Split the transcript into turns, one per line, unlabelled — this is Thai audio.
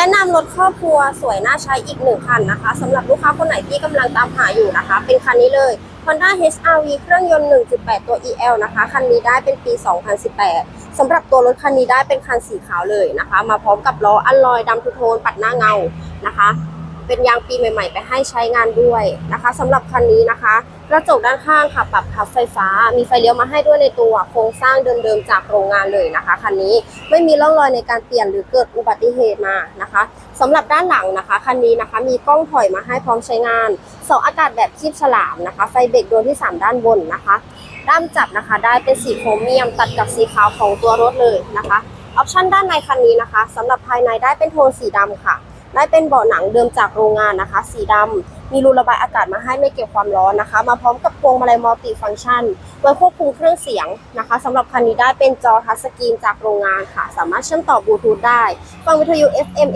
แนะนำรถครอบครัวสวยน่าใช้อีกหนึ่งคันนะคะสำหรับลูกค้าคนไหนที่กำลังตามหาอยู่นะคะ เป็นคันนี้เลย Honda HRV เครื่องยนต์ 1.8 ตัว EL นะคะ คันนี้ได้เป็นปี 2018 สำหรับตัวรถคันนี้ได้เป็นคันสีขาวเลยนะคะ มาพร้อมกับล้ออัลลอยดำทูโทนปัดหน้าเงานะคะ เป็นยางปีใหม่ ๆ ไปให้ใช้งานด้วยนะคะสำหรับคันนี้นะคะ กระจกด้านข้างค่ะปรับพับไฟฟ้า มีไฟเลี้ยวมาให้ด้วยในตัวโครงสร้างเดิมๆจากโรงงานเลยนะคะคันนี้ไม่มีร่องรอยในการเปลี่ยนหรือเกิดอุบัติเหตุมานะคะสำหรับด้านหลังนะคะคันนี้นะคะมีกล้องถอยมาให้พร้อมใช้งานเสาอากาศแบบคีบฉลามนะคะ ไฟเบรกดวงที่ 3 ด้านบนนะคะ ด้ามจับนะคะ ได้เป็นสีโครเมียมตัดกับสีขาวของตัวรถเลยนะคะออปชั่นด้านในคันนี้นะคะสำหรับภายในได้เป็นโทนสีดำค่ะ ได้เป็นเบาะหนังเดิมจากโรงงานนะคะ สีดำมีรูระบายอากาศมาให้ไม่เก็บความร้อนนะคะ มาพร้อมกับพวงมาลัยมัลติฟังก์ชันไว้ควบคุมเครื่องเสียงนะคะสำหรับคันนี้ได้เป็นจอทัชสกรีนจากโรงงานค่ะ สามารถเชื่อมต่อบลูทูธได้ ฟังวิทยุ FM